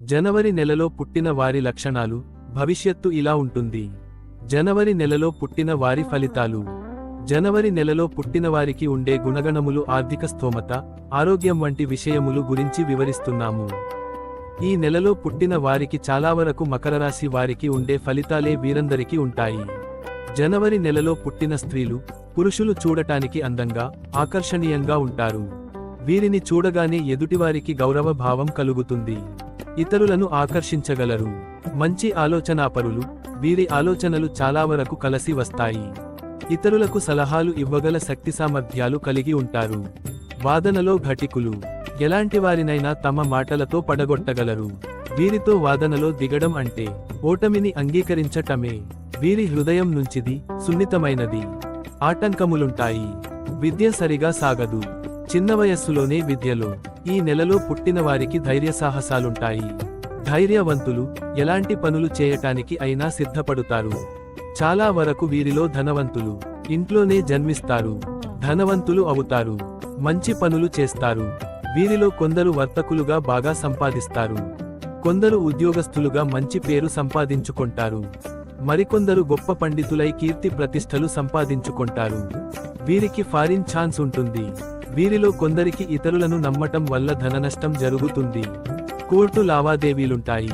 జనవరి నెలలో పుట్టిన వారి లక్షణాలు భవిష్యత్తు ఇలా ఉంటుంది. జనవరి నెలలో పుట్టిన వారి ఫలితాలు. జనవరి నెలలో పుట్టిన వారికి ఉండే గుణగణములు ఆర్థిక స్థోమత ఆరోగ్యం వంటి విషయములు గురించి వివరిస్తున్నాము. ఈ నెలలో పుట్టిన వారికి చాలా వరకు మకర రాశి వారికి ఉండే ఫలితాలే వీరందరికీ ఉంటాయి. జనవరి నెలలో పుట్టిన స్త్రీలు పురుషులు చూడటానికి అందంగా ఆకర్షణీయంగా ఉంటారు. వీరిని చూడగానే ఎదుటివారికి గౌరవ భావం కలుగుతుంది. ఇతరులను ఆకర్షించగలరు. మంచి ఆలోచనాపరులు వీరి ఆలోచనలు చాలా వరకు కలసి వస్తాయి. ఇతరులకు సలహాలు ఇవ్వగల శక్తి సామర్థ్యాలు కలిగి ఉంటారు. వాదనలో ఘటికులు ఎలాంటి వారినైనా తమ మాటలతో పడగొట్టగలరు. వీరితో వాదనలో దిగడం అంటే ఓటమిని అంగీకరించటమే. వీరి హృదయం నుంచిది సున్నితమైనది. ఆటంకములుంటాయి. విద్య సరిగా సాగదు. చిన్న వయస్సులోనే విద్యలో ఈ నెలలో పుట్టిన వారికి ధైర్య సాహసాలుంటాయి. ధైర్యవంతులు ఎలాంటి పనులు చేయటానికి అయినా సిద్ధపడుతారు. చాలా వరకు వీరిలో ధనవంతులు ఇంట్లోనే జన్మిస్తారు. ధనవంతులు అవుతారు. మంచి పనులు చేస్తారు. వీరిలో కొందరు వర్తకులుగా బాగా సంపాదిస్తారు. కొందరు ఉద్యోగస్తులుగా మంచి పేరు సంపాదించుకుంటారు. మరికొందరు గొప్ప పండితులై కీర్తి ప్రతిష్టలు సంపాదించుకుంటారు. వీరికి ఫారిన్ ఛాన్స్ ఉంటుంది. వీరిలో కొందరికి ఇతరులను నమ్మటం వల్ల ధననష్టం జరుగుతుంది. కోర్టు లావాదేవీలుంటాయి.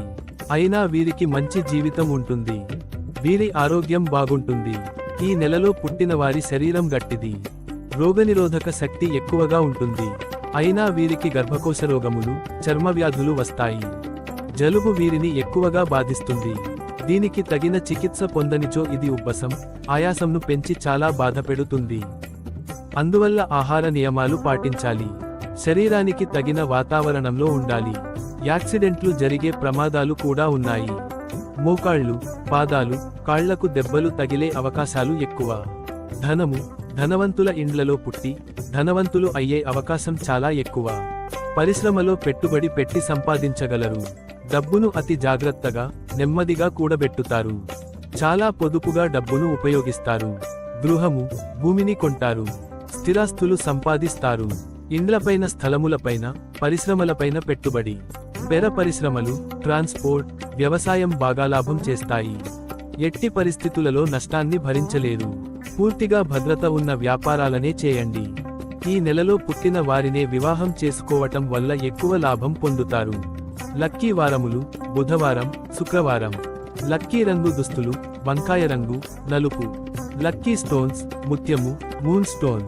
అయినా వీరికి మంచి జీవితం ఉంటుంది. వీరి ఆరోగ్యం బాగుంటుంది. ఈ నెలలో పుట్టిన వారి శరీరం గట్టిది. రోగనిరోధక శక్తి ఎక్కువగా ఉంటుంది. అయినా వీరికి గర్భకోశ రోగములు చర్మవ్యాధులు వస్తాయి. జలుబు వీరిని ఎక్కువగా బాధిస్తుంది. దీనికి తగిన చికిత్స పొందనిచో ఇది ఉబ్బసం ఆయాసంను పెంచి చాలా బాధపెడుతుంది. అందువల్ల ఆహార నియమాలు పాటించాలి. శరీరానికి తగిన వాతావరణంలో ఉండాలి. యాక్సిడెంట్లు జరిగే ప్రమాదాలు కూడా ఉన్నాయి. మోకాళ్ళు పాదాలు కాళ్ళకు దెబ్బలు తగిలే అవకాశాలు ఎక్కువ. ధనము ధనవంతుల ఇండ్లలో పుట్టి ధనవంతులు అయ్యే అవకాశం చాలా ఎక్కువ. పరిశ్రమలో పెట్టుబడి పెట్టి సంపాదించగలరు. డబ్బును అతి జాగ్రత్తగా నెమ్మదిగా కూడబెట్టుతారు. చాలా పొదుపుగా డబ్బును ఉపయోగిస్తారు. గృహము భూమిని కొంటారు. స్థిరాస్తులు సంపాదిస్తారు. ఇండ్లపైన స్థలములపైన పరిశ్రమలపైన పెట్టుబడి. పెర పరిశ్రమలు ట్రాన్స్పోర్ట్ వ్యవసాయం బాగా లాభం చేస్తాయి. ఎట్టి పరిస్థితులలో నష్టాన్ని భరించలేరు. పూర్తిగా భద్రత ఉన్న వ్యాపారాలనే చేయండి. ఈ నెలలో పుట్టిన వారినే వివాహం చేసుకోవటం వల్ల ఎక్కువ లాభం పొందుతారు. లక్కీ వారములు బుధవారం శుక్రవారం. లక్కీ రంగు దుస్తులు వంకాయ రంగు నలుపు. లక్కీ స్టోన్స్ ముత్యము మూన్ స్టోన్.